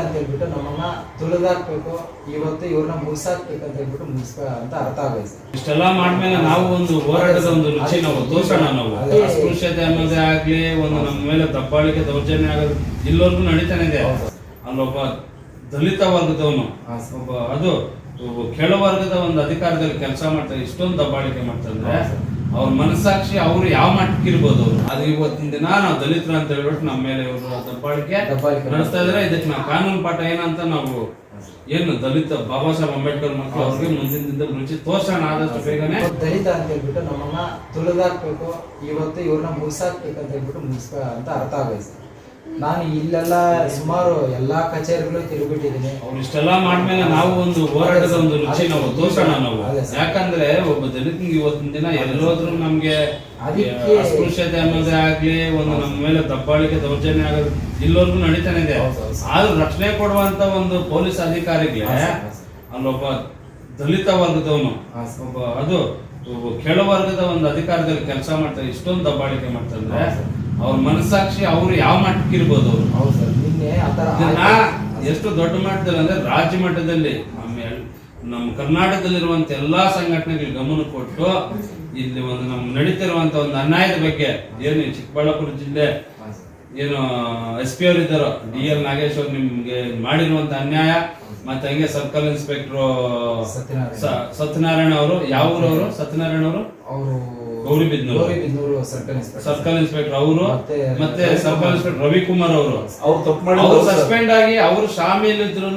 ಅಂತ ಹೇಳ್ಬಿಟ್ಟು ನಮ್ಮನ್ನ ತುಳಿದಾಕ್ಬೇಕು ಇವತ್ತು ಇವ್ರನ್ನ ಮುಗಿಸಾಕ್ಬೇಕು ಅಂತ ಹೇಳ್ಬಿಟ್ಟು ಮುಗಿಸ್ಕ ಅಂತ ಅರ್ಥ ಆಗೈತೆ. ಇಷ್ಟೆಲ್ಲ ಮಾಡ್ಮೇಲೆ ನಾವು ಒಂದು ಹೋರಾಟದ ಒಂದು ರುಚಿ ನಾವು ತೋರಿಸೋಣ ನಾವು. ಅಸ್ಪೃಶ್ಯತೆ ಅನ್ನೋದೇ ಆಗ್ಲಿ ಒಂದು ನಮ್ಮ ಮೇಲೆ ದಬ್ಬಾಳಿಕೆ ದೌರ್ಜನ್ಯ ಆಗೋದು ಇಲ್ಲವರೆಗೂ ನಡೀತಾನೆ ಇದೆ. ಅಲ್ಲೊಬ್ಬ ದಲಿತ ವರ್ಗದವನು ಒಬ್ಬ ಅದು ಕೆಳವರ್ಗದ ಕೆಳ ವರ್ಗದ ಒಂದು ಅಧಿಕಾರದಲ್ಲಿ ಕೆಲಸ ಮಾಡ್ತಾರೆ ಇಷ್ಟೊಂದು ದಬ್ಬಾಳಿಕೆ ಮಾಡ್ತಾರೆ. ಅವ್ರ ಮನಸ್ಸಾಕ್ಷಿ ಅವ್ರು ಯಾವ ಮಟ್ಟಕ್ಕೆ ಇರ್ಬೋದು ಅದು ಇವತ್ತಿನ ದಿನ ನಾವು ದಲಿತರು ಅಂತ ಹೇಳ್ಬಿಟ್ಟು ನಮ್ಮ ಮೇಲೆ ಇವರು ದಬ್ಬಾಳಿಕೆ ನಡೆಸ್ತಾ ಇದ್ರೆ. ಇದಕ್ಕೆ ನಾವು ಕಾನೂನು ಪಾಠ ಏನಂತ ನಾವು ಏನು ದಲಿತ ಬಾಬಾ ಸಾಹೇಬ್ ಅಂಬೇಡ್ಕರ್ ಮಕ್ಕಳು ಅವ್ರಿಗೆ ಮುಂದಿನ ದಿನದ ಮುಂಚೆ ತೋರ್ಸೋಣ ಆದಷ್ಟು ಬೇಗನೆ. ದಲಿತ ಅಂತ ಹೇಳ್ಬಿಟ್ಟು ನಮ್ಮನ್ನ ತುಳಿದಾಕ್ಬೇಕು ಇವತ್ತು ಇವ್ರನ್ನ ಮುಗಿಸಾಕ್ಬೇಕು ಅಂತ ಹೇಳ್ಬಿಟ್ಟು ಮುಗಿಸ್ಕ ಅಂತ ಅರ್ಥ ಆಗೈತೆ. ನಾನು ಇಲ್ಲೆಲ್ಲ ಸುಮಾರು ಎಲ್ಲಾ ಕಚೇರಿಗಳು ತಿರುಗಿಬಿಟ್ಟಿದ್ದೀನಿ. ಅವ್ರು ಇಷ್ಟೆಲ್ಲ ಮಾಡ್ಮೇಲೆ ನಾವು ಒಂದು ಹೋರಾಟದ ಒಂದು ರುಚಿ ನಾವು ತೋರ್ಸೋಣ ನಾವು. ಯಾಕಂದ್ರೆ ಒಬ್ಬ ದಲಿತನಿಗೆ ಇವತ್ತಿನ ದಿನ ಎಲ್ಲೋದ್ರೂ ನಮ್ಗೆ ಅಸ್ಪೃಶ್ಯತೆ ಅನ್ನೋದೇ ಆಗ್ಲಿ ಒಂದು ನಮ್ಮ ಮೇಲೆ ದಬ್ಬಾಳಿಕೆ ದೌರ್ಜನ್ಯ ಆಗೋದು ಇಲ್ಲವರೆಗೂ ನಡೀತಾನೆ ಇದೆ. ಆದ್ರೂ ರಕ್ಷಣೆ ಕೊಡುವಂತ ಒಂದು ಪೊಲೀಸ್ ಅಧಿಕಾರಿಗೆ ಅಲ್ಲೊಬ್ಬ ದಲಿತ ವರ್ಗದವನು ಒಬ್ಬ ಅದು ಒಬ್ಬ ಕೆಳ ವರ್ಗದ ಒಂದು ಅಧಿಕಾರದಲ್ಲಿ ಕೆಲಸ ಮಾಡ್ತಾರೆ ಇಷ್ಟೊಂದು ದಬ್ಬಾಳಿಕೆ ಮಾಡ್ತಾರೆ. ಅವ್ರ ಮನಸ್ಸಾಕ್ಷಿ ಅವ್ರು ಯಾವ ಮಟ್ಟಕ್ಕೆ ಇರ್ಬೋದು ಅವ್ರು? ಹೌದು ಸರ್ ನಿನ್ನೆ ಆತರ ಇದನ್ನ ಎಷ್ಟು ದೊಡ್ಡ ಮಟ್ಟದಲ್ಲಿ ಅಂದ್ರೆ ರಾಜ್ಯ ಮಟ್ಟದಲ್ಲಿ ನಮ್ಮ ಕರ್ನಾಟಕದಲ್ಲಿರುವಂತ ಎಲ್ಲಾ ಸಂಘಟನೆಗಳಿಗೆ ಗಮನ ಕೊಟ್ಟು ಇಲ್ಲಿ ಒಂದು ನಮ್ಮ ನಡೀತಿರುವಂತ ಒಂದು ಅನ್ಯಾಯದ ಬಗ್ಗೆ ಏನು ಚಿಕ್ಕಬಳ್ಳಾಪುರ ಜಿಲ್ಲೆ ಏನು ಎಸ್ ಪಿ ಅವರು ಇದ್ದಾರೋ ಡಿ ಎಲ್ ನಾಗೇಶ್ ಅವ್ರು ನಿಮ್ಗೆ ಮಾಡಿರುವಂತ ಅನ್ಯಾಯ ಮತ್ತೆ ಹಂಗೆ ಸರ್ಕಲ್ ಇನ್ಸ್ಪೆಕ್ಟರ್. ಸತ್ಯನಾರಾಯಣ ಅವರು ಯಾವ ಊರವರು? ಸತ್ಯನಾರಾಯಣ ಅವರು? ಅವರು Gauribidanur. Gauribidanur circle inspector. Circle inspector ಅವರು ಮತ್ತೆ. ಸರ್ಕಲ್ ಇನ್ಸ್ಪೆಕ್ಟರ್ ರವಿಕುಮಾರ್ ಅವರು. ಅವ್ರು ತಪ್ಪು ಅವರು ಮಾಡಿದ್ರು ಸಸ್ಪೆಂಡ್ ಆಗಿ ಅವರು ಶಾಮಿಲ್ ಇದ್ರು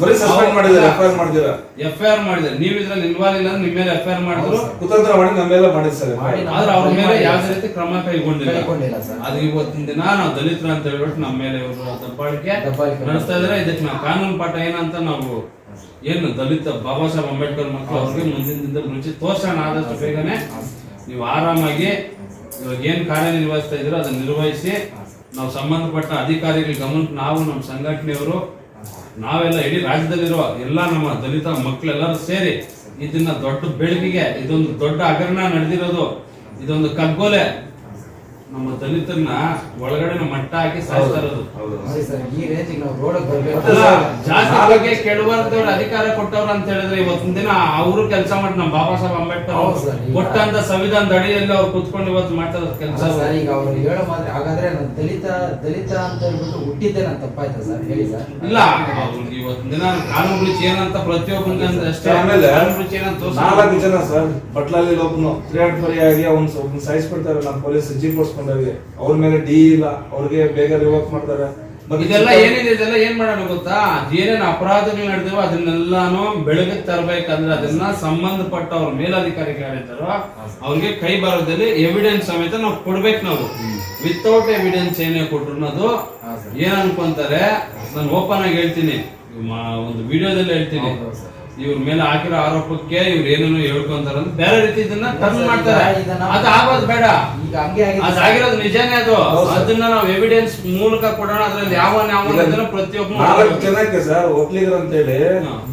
ಬರೀ ಸಸ್ಪೆಂಡ್ ಮಾಡಿದ್ದಾರೆ ಎಫ್ ಐ ಆರ್ ಮಾಡಿದ್ರು ಎಫ್ ಐ ಆರ್ ಮಾಡಿದ್ರೆ ನೀವು ಇದ್ರಲ್ಲಿ ಇನ್ವಾಲ್ವ್ ಇಲ್ಲ ಅಂದ್ರೆ ನಿಮ್ಮ ಮೇಲೆ ಎಫ್ ಐ ಆರ್ ಮಾಡಿದ್ರು ಕುತಂತ್ರ ಮಾಡಿ ನಮ್ಮೆಲ್ಲ ಮಾಡಿದ್ ಸರ್ ಮಾಡಿ ನಾವು- ಆದ್ರೆ ಅವ್ರ ಮೇಲೆ ಯಾವುದೇ ರೀತಿ ಕ್ರಮ ಕೈಗೊಂಡಿಲ್ಲ. ಕೈಗೊಂಡಿಲ್ಲ ಸರ್. ಅದು ಇವತ್ತಿನ ದಿನ ನಾವು ದಲಿತರು ಅಂತ ಹೇಳ್ಬಿಟ್ಟು ನಮ್ಮ ಮೇಲೆ ಇವರು ದಬ್ಬಾಳಿಕೆ ದಬ್ಬಾಳಿಕೆ ನಡೆಸ್ತಾ ಇದ್ರೆ. ಇದಕ್ಕೆ ನಾವು ಕಾನೂನು ಪಾಠ ಏನಂತ ನಾವು ಏನು ದಲಿತ ಬಾಬಾ ಸಾಹೇಬ್ ಅಂಬೇಡ್ಕರ್ ಮಕ್ಕಳು ಅವ್ರಿಗೆ ಮುಂದಿನ ದಿನದಲ್ಲಿ ರುಚಿ ತೋರ್ಸೋಣ ಆದಷ್ಟು ಬೇಗನೆ. ನೀವು ಆರಾಮಾಗಿ ಇವಾಗ ಏನ್ ಕಾರ್ಯನಿರ್ವಹಿಸ್ತಾ ಇದ್ದೀರೋ ಅದನ್ನ ನಿರ್ವಹಿಸಿ ನಾವು ಸಂಬಂಧಪಟ್ಟ ಅಧಿಕಾರಿಗಳ ಗಮನಕ್ಕೆ ನಾವು ನಮ್ಮ ಸಂಘಟನೆಯವರು, ನಾವೆಲ್ಲ ಇಡೀ ರಾಜ್ಯದಲ್ಲಿರುವ ಎಲ್ಲ ನಮ್ಮ ದಲಿತ ಮಕ್ಕಳೆಲ್ಲರೂ ಸೇರಿ ಇದನ್ನ ದೊಡ್ಡ ಬೆಳಕಿಗೆ, ಇದೊಂದು ದೊಡ್ಡ ಹಗರಣ ನಡೆದಿರೋದು, ಇದೊಂದು ಕಗ್ಗೊಲೆ. ನಮ್ಮ ದಲಿತರನ್ನ ಒಳಗಡೆ ಮಟ್ಟ ಹಾಕಿ ಸಾಯಿಸ್ತಾ ಇರೋದು. ಸರ್ ಈ ರೇಂಜಿಗೆ ನಾವು ರೋಡಕ್ಕೆ ಬರ್ಬೇಕು. ಜಾತಿ ಬಗ್ಗೆ ಅಧಿಕಾರ ಕೊಟ್ಟವ್ರ ಅಂತ ಹೇಳಿದ್ರೆ ಇವತ್ತಿನ ದಿನ ಅವರು ಕೆಲಸ ಮಾಡಿ ನಮ್ಮ ಬಾಬಾ ಸಾಹೇಬ್ ಅಂಬೇಡ್ಕರ್ ಕೊಟ್ಟಂತ ಸಂವಿಧಾನದ ಅಡಿಯಲ್ಲಿ ಅವ್ರು ಕುತ್ಕೊಂಡು ಇವತ್ತು ಮಾಡ್ತಾ ಕೆಲಸ. ಸರ್ ಈಗ ಅವ್ರು ಹೇಳೋ ಮಾತ್ರ ಹಾಗಾದ್ರೆ ನಾನು ದಲಿತ ದಲಿತ ಅಂತ ಹೇಳ್ಬಿಟ್ಟು ಹುಟ್ಟಿದ್ದೆ ನಾನು ತಪ್ಪಾಯ್ತಾ ಸರ್? ಹೇಳಿ ಸರ್. ಇಲ್ಲ ಅವ್ರಿಗೆ ಇವತ್ತಿನ ದಿನ ಕಾನೂನು ರುಚಿ ಏನಂತ ಪ್ರತಿಯೊಬ್ಬನಿಗೆ ಅಂತ ಅಷ್ಟೇ. ಆಮೇಲೆ ಕಾನೂನು ಏನಂತ ನಾಲ್ಕು ಜನ ಸರ್ ಬಟ್ಲಲ್ಲಿ ಒಬ್ಬನು ತ್ರೀ ಆಗಿ ಅವ್ನು ಒಬ್ಬನು ಸಾಯಿಸ್ಬಿಡ್ತಾರೆ ನಮ್ಮ ಪೊಲೀಸ್ ಜೀಪ್ ಓಡಿಸ್ಕೊಂಡಾಗಿ ಅವ್ರ ಮೇಲೆ ಡಿ ಇಲ್ಲ. ಅವ್ರಿಗೆ ಬೇಗ ರಿವರ್ಕ್ ಮಾಡ್ತಾರೆ. ಇದೆಲ್ಲ ಏನಿದೆ? ಇದೆಲ್ಲ ಏನ್ ಮಾಡೋಣ ಗೊತ್ತಾ? ಏನೇನ್ ಅಪರಾಧಗಳು ನಡೆದಿವೋ ಅದನ್ನೆಲ್ಲಾನು ಬೆಳಗ್ಗೆ ತರಬೇಕಂದ್ರೆ ಅದನ್ನ ಸಂಬಂಧಪಟ್ಟ ಅವ್ರ ಮೇಲಾಧಿಕಾರಿಗಳು ಹೇಳಿದಾರೋ ಅವ್ರಿಗೆ ಕೈ ಬರೋದಲ್ಲಿ ಎವಿಡೆನ್ಸ್ ಸಮೇತ ನಾವು ಕೊಡ್ಬೇಕು ನಾವು. ವಿತೌಟ್ ಎವಿಡೆನ್ಸ್ ಏನೇ ಕೊಟ್ರು ಅದು ಏನ್ ಅನ್ಕೊಂತಾರೆ? ನಾನು ಓಪನ್ ಆಗಿ ಹೇಳ್ತೀನಿ. ಒಂದು ವಿಡಿಯೋದಲ್ಲಿ ಹೇಳ್ತೀನಿ. ಇವ್ರ ಮೇಲೆ ಹಾಕಿರೋ ಆರೋಪಕ್ಕೆ ಇವ್ರು ಏನೇನು ಹೇಳ್ಕೊಂತಾರ ಅಂತ ಬೇರೆ ರೀತಿ ಇದನ್ನ ಟರ್ನ್ ಮಾಡ್ತಾರೆ. ಅದು ಆಗೋದು ಬೇಡ. ಈಗ ಹಂಗೆ ಆಗಿದೆ ಸರ್. ಅದಾಗಿರೋದು ನಿಜಾನೇ ಅದು. ಅದನ್ನ ನಾವು ಎವಿಡೆನ್ಸ್ ಮೂಲಕ ಕೊಡೋಣ ಅದ್ರಲ್ಲಿ ಯಾವ ಯಾವ ಪ್ರತಿಯೊಬ್ಬ ಜನಕ್ಕೆ ಸರ್ ಒಪ್ಲಿಗರ್ ಅಂತ ಹೇಳಿ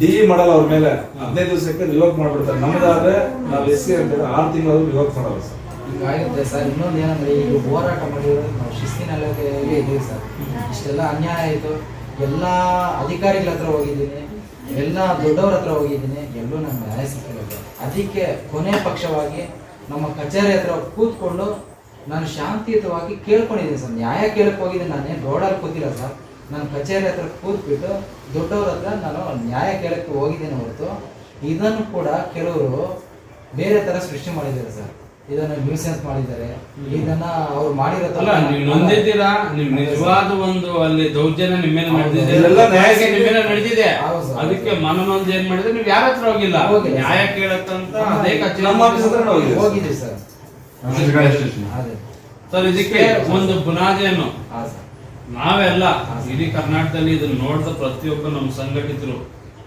ಡಿ ಮಾಡಲ್ಲ ಅವ್ರ ಮೇಲೆ. ಹದಿನೈದು ದಿವಸಕ್ಕೆ ರಿವೋಕ್ ಮಾಡ್ಬಿಡ್ತಾರೆ. ನಮ್ದಾದ್ರೆ ನಾವು ಎಸ್ ಸಿ ಅಂತ ಆರು ತಿಂಗಳು ರಿವೋಕ್ ಮಾಡಲ್ಲ ಸರ್. ಈಗ ಆಗುತ್ತೆ ಸರ್. ಇನ್ನೊಂದು ಏನಂದ್ರೆ ಈಗ ಹೋರಾಟ ಮಾಡಿರೋದು ನಾವು ಶಿಸ್ತಿನಲ್ಲೇ ಇದೀವಿ ಸರ್. ಇಷ್ಟೆಲ್ಲ ಅನ್ಯಾಯ ಆಯಿತು. ಎಲ್ಲ ಅಧಿಕಾರಿಗಳ ಹತ್ರ ಹೋಗಿದ್ದೀನಿ. ಎಲ್ಲ ದೊಡ್ಡವ್ರ ಹತ್ರ ಹೋಗಿದ್ದೀನಿ, ಎಲ್ಲೂ ನಮ್ಗೆ ನ್ಯಾಯ ಸಿಕ್ಕಿರಲಿಲ್ಲ ಅದಕ್ಕೆ ಕೊನೆ ಪಕ್ಷವಾಗಿ ನಮ್ಮ ಕಚೇರಿ ಹತ್ರ ಕೂತ್ಕೊಂಡು ನಾನು ಶಾಂತಿಯುತವಾಗಿ ಕೇಳ್ಕೊಂಡಿದ್ದೀನಿ ಸರ್. ನ್ಯಾಯ ಕೇಳಕ್ ಹೋಗಿದ್ದೀನಿ ನಾನೇ ರೋಡಲ್ಲಿ ಕೂತಿಲ್ಲ ಸರ್. ನಾನು ಕಚೇರಿ ಹತ್ರ ಕೂತ್ಬಿಟ್ಟು ದೊಡ್ಡವ್ರ ಹತ್ರ ನಾನು ನ್ಯಾಯ ಕೇಳಕ್ಕೆ ಹೋಗಿದ್ದೇನೆ ಹೊರತು. ಇದನ್ನು ಕೂಡ ಕೆಲವರು ಬೇರೆ ಥರ ಸೃಷ್ಟಿ ಮಾಡಿದ್ದಾರೆ ಸರ್. ಇದನ್ನ ನ್ಯೂಸೆನ್ಸ್ ಮಾಡಿದ್ದಾರೆ. ಇದನ್ನ ಅವ್ರು ಮಾಡಿರತ್ತಲ್ಲ ಅಲ್ಲ ನೀವು ನೊಂದಿದ್ದೀರಾ? ನಿಮ್ ನಿಜವಾದ ಒಂದು ಅಲ್ಲಿ ದೌರ್ಜನ್ಯ ನಿಮ್ಮ ಮೇಲೆ ನಡೆದಿದೆ. ನಿಮ್ಮ ಮೇಲೆ ನಡೆದಿದೆ? ಅದಕ್ಕೆ ಮನನೊಂದು ಏನ್ ಮಾಡಿದ್ರೆ ನೀವು ಯಾರ ಹತ್ರ ಹೋಗಿಲ್ಲ. ನ್ಯಾಯ ಕೇಳತ್ತಂತ ಅದೇ ಕಚೇರಿ ನಮ್ಮ ಆಫೀಸ್ ಹತ್ರ ಹೋಗಿದ್ದೀವಿ. ಹೋಗಿದ್ದೀವಿ ಸರ್. ಸರ್? ಇದಕ್ಕೆ ಒಂದು ಬುನಾದಿಯನ್ನು ನಾವೆಲ್ಲ ಇಡೀ ಕರ್ನಾಟಕದಲ್ಲಿ ಇದನ್ನ ನೋಡಿದ ಪ್ರತಿಯೊಬ್ಬರು ನಮ್ಮ ಸಂಘಟಿತರು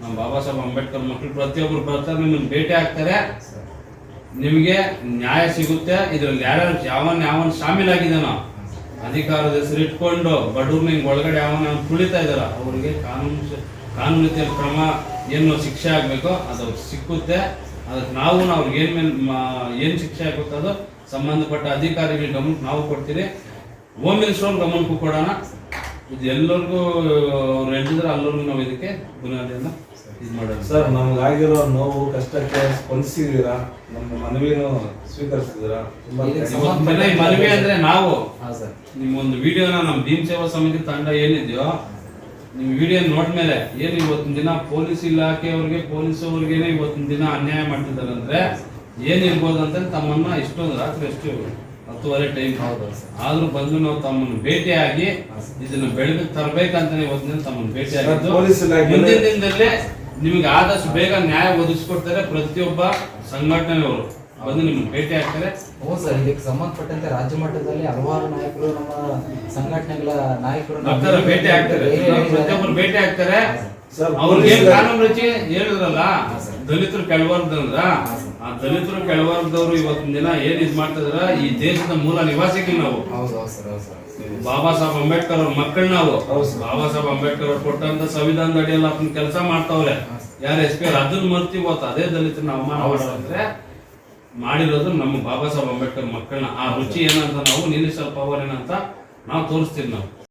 ನಮ್ಮ ಬಾಬಾ ಸಾಹೇಬ್ ಅಂಬೇಡ್ಕರ್ ಮಕ್ಕಳು ಪ್ರತಿಯೊಬ್ಬರು ಬರ್ತಾರೆ ನಿಮ್ಮನ್ನು ಭೇಟಿ ಆಗ್ತಾರೆ. ಸರ್. ನಿಮಗೆ ನ್ಯಾಯ ಸಿಗುತ್ತೆ. ಇದ್ರಲ್ಲಿ ಯಾರ್ಯಾರು ಯಾವನ್ ಯಾವನ್ ಶಾಮೀಲಾಗಿದ್ದಾನೋ ಅಧಿಕಾರದ ಹೆಸರು ಇಟ್ಕೊಂಡು ಬಡವ್ರನ್ನ ಹಿಂಗೆ ಒಳಗಡೆ ಯಾವನ ತುಳಿತಾ ಇದಾರ ಅವ್ರಿಗೆ ಕಾನೂನು ಕಾನೂನು ರೀತಿಯ ಕ್ರಮ ಏನು ಶಿಕ್ಷೆ ಆಗಬೇಕೋ. ಅದು ಸಿಕ್ಕುತ್ತೆ. ಅದಕ್ಕೆ ನಾವು ಅವ್ರಿಗೆ ಏನ್ ಮೇಲೆ ಏನ್ ಶಿಕ್ಷೆ ಆಗ್ಬೇಕು ಅದು? ಸಂಬಂಧಪಟ್ಟ ಅಧಿಕಾರಿಗಳ ಗಮನಕ್ಕೆ ನಾವು ಕೊಡ್ತೀವಿ ಹೋಮ್ ಮಿನಿಸ್ಟರ್ ಗಮನಕ್ಕೂ ಕೊಡೋಣ. ಇದು ಎಲ್ಲರಿಗೂ ಅವ್ರು ಹೇಳಿದ್ರೆ ಅಲ್ಲರಿಗೂ ನಾವು ಇದಕ್ಕೆ ಬುನಾದಿಯನ್ನ ಇದು ಮಾಡೋದು. ಸರ್ ನಮ್ಗಾಗಿರೋ ನೋವು ಕಷ್ಟಕ್ಕೆ ಸ್ಪಂದಿಸಿದೀರಾ ನಮ್ಮ ಮನವಿನೂ ತುಂಬಾ ಈ ಮನವಿ ಅಂದ್ರೆ ನಾವು. ಹಾ ಸರ್. ನಿಮ್ಮ ಒಂದು ವಿಡಿಯೋನ ನಮ್ಮ ಭೀಮ್ ಸೇವಾ ಸಮಿತಿ ತಂಡ ಏನಿದೆಯೋ ನಿಮ್ ವಿಡಿಯೋ ನೋಡ್ಮೇಲೆ ಏನು ಇವತ್ತಿನ ದಿನ ಪೊಲೀಸ್ ಇಲಾಖೆಯವ್ರಿಗೆ ಪೊಲೀಸ್ ಅವ್ರಿಗೇನೆ ಇವತ್ತಿನ ದಿನ ಅನ್ಯಾಯ ಮಾಡ್ತಿದ್ದಾರೆ ಅಂದ್ರೆ ಏನಿರ್ಬೋದು ಅಂತ ತಮ್ಮನ್ನ ಇಷ್ಟೊಂದು ರಾತ್ರಿ ಎಷ್ಟು ಹತ್ತುವರೆ ಟೈಮ್ ಹೌದು ಸರ್. ಆದ್ರೂ ಬಂದು ನಾವು ತಮ್ಮನ್ನ ಭೇಟಿಯಾಗಿ ಇದನ್ನ ಬೆಳಗ್ಗೆ ತರಬೇಕಂತ ಇವತ್ತಿನ ದಿನ ಭೇಟಿಯಾಗಿ ಭೇಟಿಯಾಗಿದ್ದು. ಪೊಲೀಸ್ ಇಲಾಖೆ- ಮುಂದಿನ ದಿನದಲ್ಲಿ ನಿಮಗೆ ಆದಷ್ಟು ಬೇಗ ನ್ಯಾಯ ಒದಗಿಸ್ಕೊಡ್ತಾರೆ ಪ್ರತಿಯೊಬ್ಬ ಸಂಘಟನೆಯವರು. ಬಂದು ನಿಮ್ಗೆ ಭೇಟಿ ಆಗ್ತಾರೆ. ಹ್ಞೂ ಸರ್ ಇದಕ್ಕೆ ಸಂಬಂಧಪಟ್ಟಂತೆ ರಾಜ್ಯ ಮಟ್ಟದಲ್ಲಿ ಹಲವಾರು ನಾಯಕರು ನಮ್ಮ ಸಂಘಟನೆಗಳ ನಾಯಕರು ಬರ್ತಾರೆ ಭೇಟಿ ಆಗ್ತಾರೆ. ಪ್ರತಿಯೊಬ್ಬರು ಭೇಟಿ ಆಗ್ತಾರೆ. ಸರ್. ಅವ್ರಿಗೆ ಏನ್ ಕಾನೂನು ರಚನೆ ಹೇಳಿದ್ರಲ್ಲ ಸರ್. ದಲಿತರು ಕೆಳವರ್ಗದಂದ್ರ ಆ ದಲಿತರು ಕೆಳವಾರ್ದವ್ರು ಇವತ್ತಿನ ದಿನ ಏನ್ ಇದ್ ಮಾಡ್ತಿದ್ರ? ಈ ದೇಶದ ಮೂಲ ನಿವಾಸಿಗಳು ನಾವು. ಹೌದು ಹೌದು ಸರ್ ಹೌದು ಸರ್. ಬಾಬಾ ಸಾಹೇಬ್ ಅಂಬೇಡ್ಕರ್ ಅವ್ರ ಮಕ್ಕಳು ನಾವು. ಬಾಬಾ ಸಾಹೇಬ್ ಅಂಬೇಡ್ಕರ್ ಅವ್ರು ಕೊಟ್ಟಂತ ಸಂವಿಧಾನದ ಅಡಿಯಲ್ಲಿ ಅದನ್ನ ಕೆಲಸ ಮಾಡ್ತಾವ್ರೆ. ಯಾರು ಎಸ್ ಪಿ ಅದನ್ನ ಮರ್ತಿ ಅದೇ ದಲಿತ ಅವಮಾನ ಮಾಡೋದಂದ್ರೆ ಮಾಡಿರೋದು ನಮ್ಮ ಬಾಬಾ ಸಾಹೇಬ್ ಅಂಬೇಡ್ಕರ್ ಮಕ್ಕಳನ್ನ ಆ ರುಚಿ ಏನಂತ ನಾವು ನಿಲ್ಲಿಸಲ್ ಪವರ್ ಏನಂತ ನಾವು ತೋರಿಸ್ತೀವಿ ನಾವು.